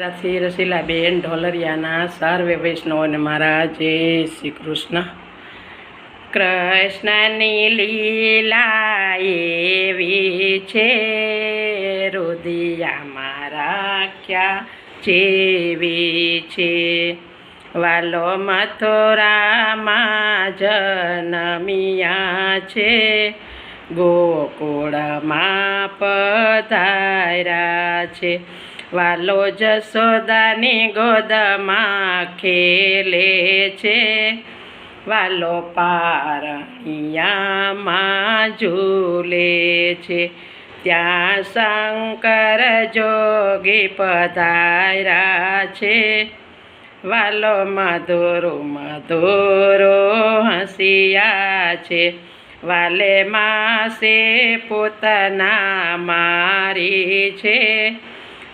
ત્રાસી રસીલાબેન ઢોલરિયાના સર્વે વૈષ્ણવને મારા જય શ્રી કૃષ્ણ. કૃષ્ણની લીલા એવી છે રુદિયામાં ક્યાં જેવી છે? વાલો મથુરામાં જનમિયા છે, ગોકુળમાં પધાર્યા છે. વાલો જશોદાની ગોદમાં ખેલે છે. વાલો પારણિયામાં ઝૂલે છે. ત્યાં શંકર જોગી પધાર્યા છે. વાલો મધુરો મધુરો હસિયા છે. વાલે માસે પોતાના મારી છે.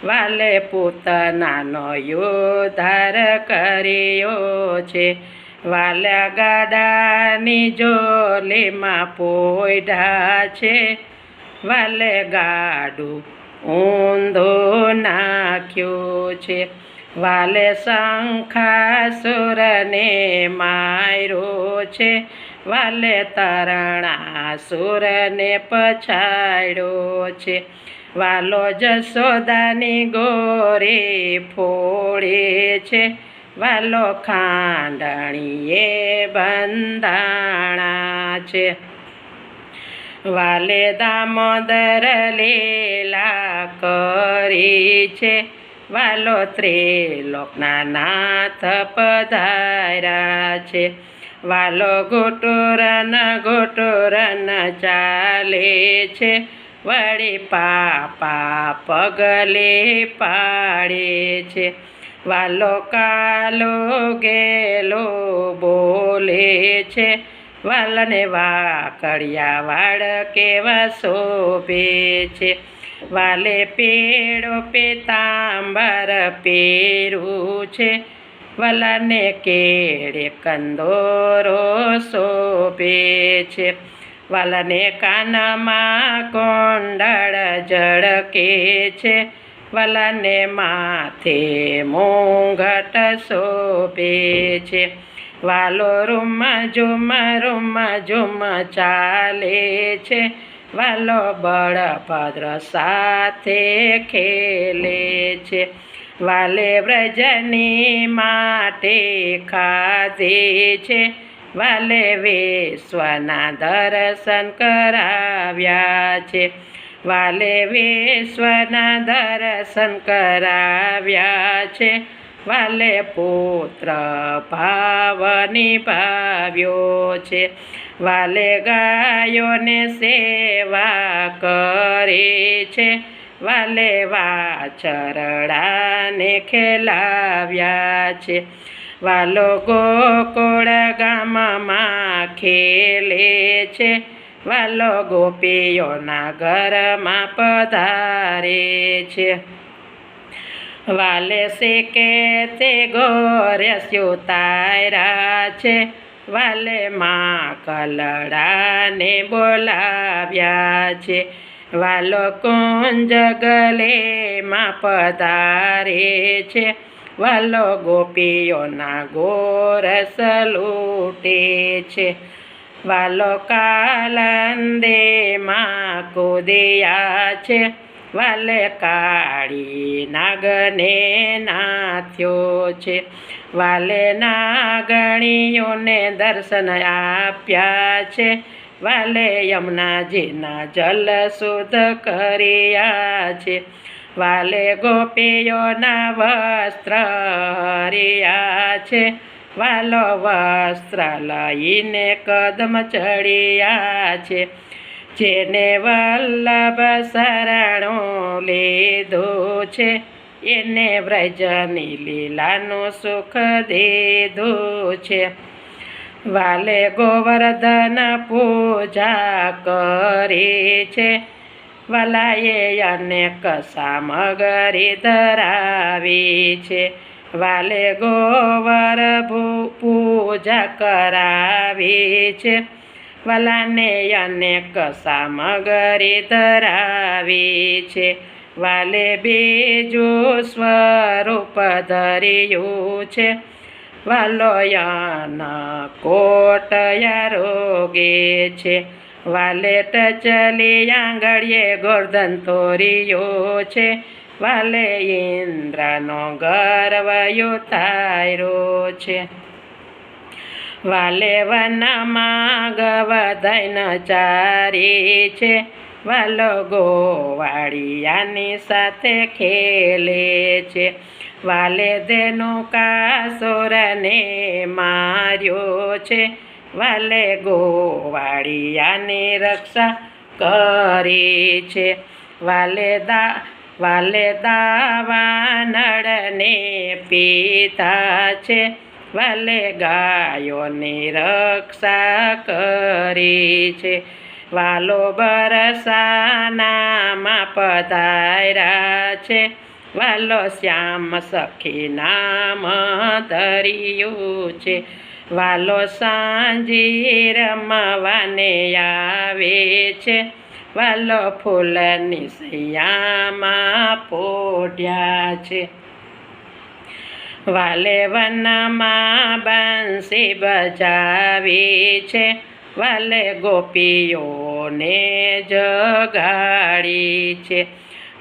વાલે પોતાનાનો યોધાર કર્યો છે. વાલા ગાડાની જોલીમાં પોઈઢા છે. વાલે ગાડું ઊંધો નાખ્યો છે. વાલે શંખાસુરને માર્યો છે. વાલે તરણા સુરને પછાડ્યો છે. વાલો જશોદાની ગોરે ફોડે છે. વાલો ખાંડણીએ બંધાણા છે. વાલે દામોદર લીલા કરી છે. વાલો ત્રિલોકના નાથ પધાર્યા છે. વાલો ગોટોરન ગોટોરન ચાલે છે. વળી પાપા પગલે પાડે છે. વાલો કાલો ગેલો બોલે છે. વાલને વાકડિયા વાળ કેવા શોભે છે. વાલે પેડો પેતાંબર પેરું છે. વલને કેળે કંદોરો શોભે છે. વાલને કાનમાં કોંડળ ઝડકે છે. વલને માથે મોંઘટ શોભે છે. વાલો રૂમ ઝુમ રૂમ ઝુમ ચાલે છે. વાલો બળભદ્ર સાથે ખેલે છે. વાલે વ્રજની માટે ખાધે છે. વાલે વિશ્વના દર્શન કરાવ્યા છે. વાલે વિશ્વના દર્શન કરાવ્યા છે. વાલે પુત્ર ભાવની ભાવ્યો છે. વાલે ગાયોને સેવા કરી છે. વાલે વાચરડાને ખેલાવ્યા છે. વાલો ગોકુળ ગામમાં ખેલે છે. વાલો ગોપીઓના ઘરમાં પધારે છે. વાલે શેકે તે ગોરે તાર્યા છે. વાલે માં કલડાને બોલાવ્યા છે. વાલો કુંજ ગલેમાં પધારે છે. વાલો ગોપીઓના ગોરસ લૂટે છે. વાલો કાલંદેમાં કુદિયા છે. વાલે કાળી નાગને નાથ્યો છે. વાલે નાગણીઓને દર્શન આપ્યા છે. વાલે યમુનાજીના જલ શુદ્ધ કર્યા છે. વાલે ગોપીઓના વસ્ત્ર હરિયા છે. વાલો વસ્ત્ર લઈને કદમ ચડ્યા છે. જેને વલ્લભ શરણો લીધો છે, એને વ્રજની લીલાનું સુખ દીધું છે. વાલે ગોવર્ધન પૂજા કરી છે. વાલાએ અનેક સામગ્રી ધરાવી છે વાલે ગોવર પૂજા કરાવી છે વલાને અનેક સામગ્રી ધરાવી છે વાલે બીજું સ્વરૂપ ધર્યું છે વાલોયાના કોટયા રોગે છે વાલે ચલી આંગળીએ ગોર્ધન તોર્યો છે. વાલે ઇન્દ્રનો ગર્વ યુતાયરો છે. વાલે વનમાં ગવદૈન ચારી છે. વાલો ગોવાળિયાની સાથે ખેલે છે. વાલે દેનું કાસોરને માર્યો છે. વાલે ગોવાળિયાની રક્ષા કરી છે. વાલે દા, વાલે દાવાનળને પીતા છે. વાલે ગાયોની રક્ષા કરી છે. વાલો બરસાનામાં પધાર્યા છે. વાલો શ્યામ સખી નામ ધર્યું છે. વાલો સાંજી રમવાને આવે છે. વાલો ફૂલની સૈયામાં પોઢ્યા છે. વાલે વનમાં બંસી બજાવી છે. વાલે ગોપીઓને જગાડી છે.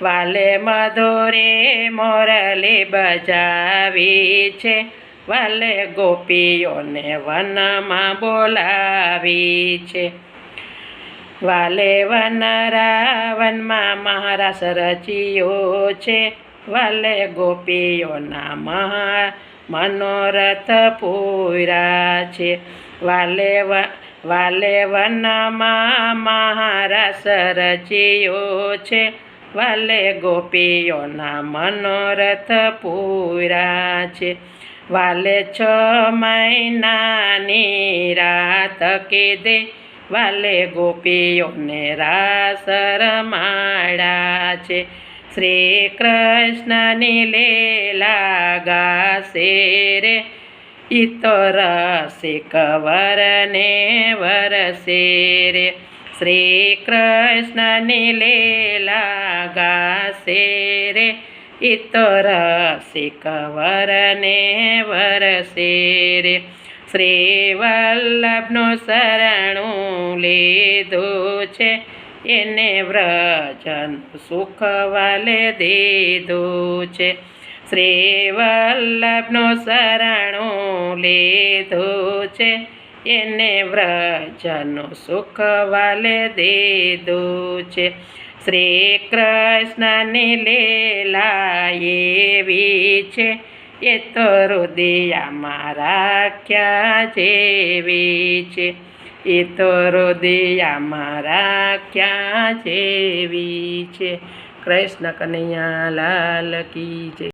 વાલે મધુરે મોરલી બજાવી છે. વાલે ગોપીઓને વનમાં બોલાવી છે વાલે વન રાવનમાં મહારાસ રચ્યો છે. વાલે ગોપીઓના મહા મનોરથ પૂરા છે. વાલે વાલે વનમાં મહારાસ રચ્યો છે. વાલે ગોપીઓના મનોરથ પૂરા છે. વાલે છ મહિનાની રાત દે વાલે ગોપીઓને રાસ રમાડા છે. શ્રી કૃષ્ણની લીલા ગાશે રે. ઈતો રસિક વરને વરસે રે. શ્રી કૃષ્ણની લીલા ગાશે રે. ઈતો રસિક વરને વરસે રે શ્રી વલ્લભનું શરણું લીધું છે એને વ્રજન સુખ વાલે દીધું છે શ્રી વલ્લભનું શરણું લીધું છે એને વ્રજનું સુખ વાલે દીધું છે શ્રી કૃષ્ણની લીલા એવી છે એ તો હૃદયમાં રાખ્યા જેવી છે. એ તો હૃદયમાં રાખ્યા જેવી છે. કૃષ્ણ કનૈયા લાલ કી જય.